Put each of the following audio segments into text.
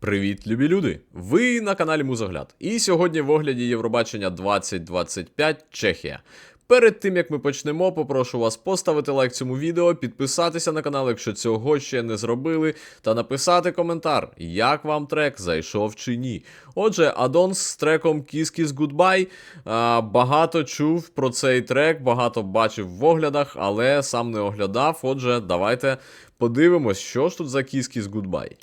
Привіт, любі люди! Ви на каналі Музогляд. І сьогодні в огляді Євробачення 2025 Чехія. Перед тим як ми почнемо, попрошу вас поставити лайк цьому відео, підписатися на канал, якщо цього ще не зробили, та написати коментар, як вам трек зайшов чи ні. Отже, Адонс з треком Kiss Kiss Goodbye. Багато чув про цей трек, багато бачив в оглядах, але сам не оглядав. Отже, давайте подивимось, що ж тут за Kiss Kiss Goodbye.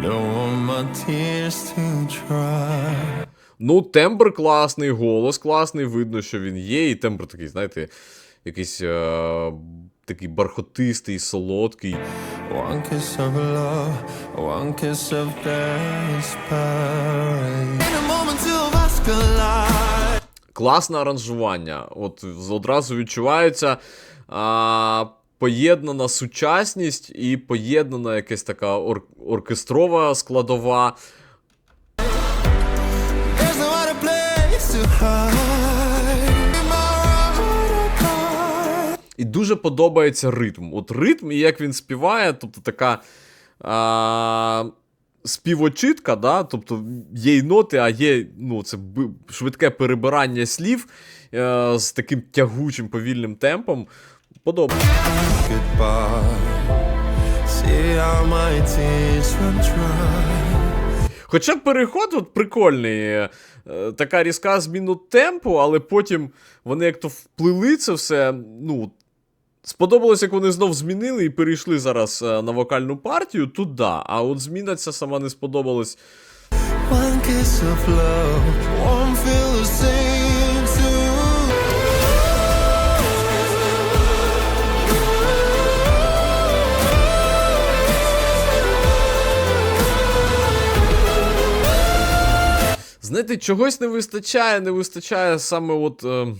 Blow me a tears to dry. Ну, тембр класний, голос класний, видно, що він є, і тембр такий, знаєте, якийсь е- такий бархотистий, солодкий. One kiss of love, one kiss of. Класне аранжування. От одразу відчувається а, поєднана сучасність і поєднана якась така ор- оркестрова складова. І дуже подобається ритм. От ритм і як він співає, тобто така а, співочитка, да? тобто є й ноти, а є ну, це швидке перебирання слів е, з таким тягучим повільним темпом. Подобається. See how my tears run dry. Хоча переход от прикольний. е, Така різка зміну темпу, але потім вони як то вплили це все. Ну, сподобалось, як вони знов змінили і перейшли зараз е, на вокальну партію. Тут да. А от зміна ця сама не сподобалась. One kiss of love won't feel the same Знаєте, чогось не вистачає, не вистачає саме от. Е,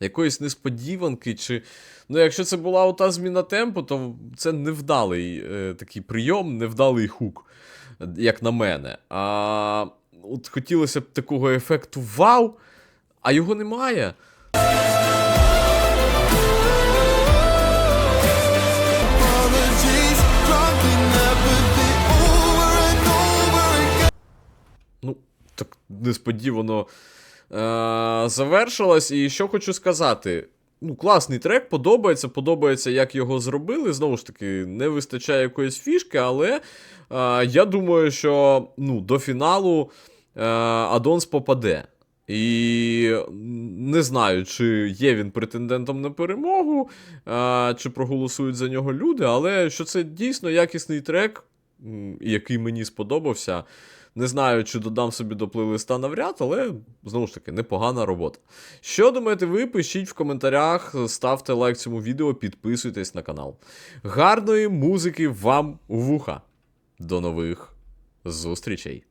якоїсь несподіванки, чи. Ну, якщо це була ота зміна темпу, то це невдалий е, такий прийом, невдалий хук, як на мене. А от хотілося б такого ефекту вау, а його немає. Несподівано е- завершилось. І що хочу сказати. Ну, класний трек, подобається, подобається, як його зробили. Знову ж таки, не вистачає якоїсь фішки, але е- я думаю, що ну, до фіналу е- Адонс попаде. І не знаю, чи є він претендентом на перемогу, е- чи проголосують за нього люди, але що це дійсно якісний трек, який мені сподобався. Не знаю, чи додам собі до плейлиста навряд, але знову ж таки непогана робота. Що думаєте ви? Пишіть в коментарях, ставте лайк цьому відео, підписуйтесь на канал. Гарної музики вам у вуха. До нових зустрічей!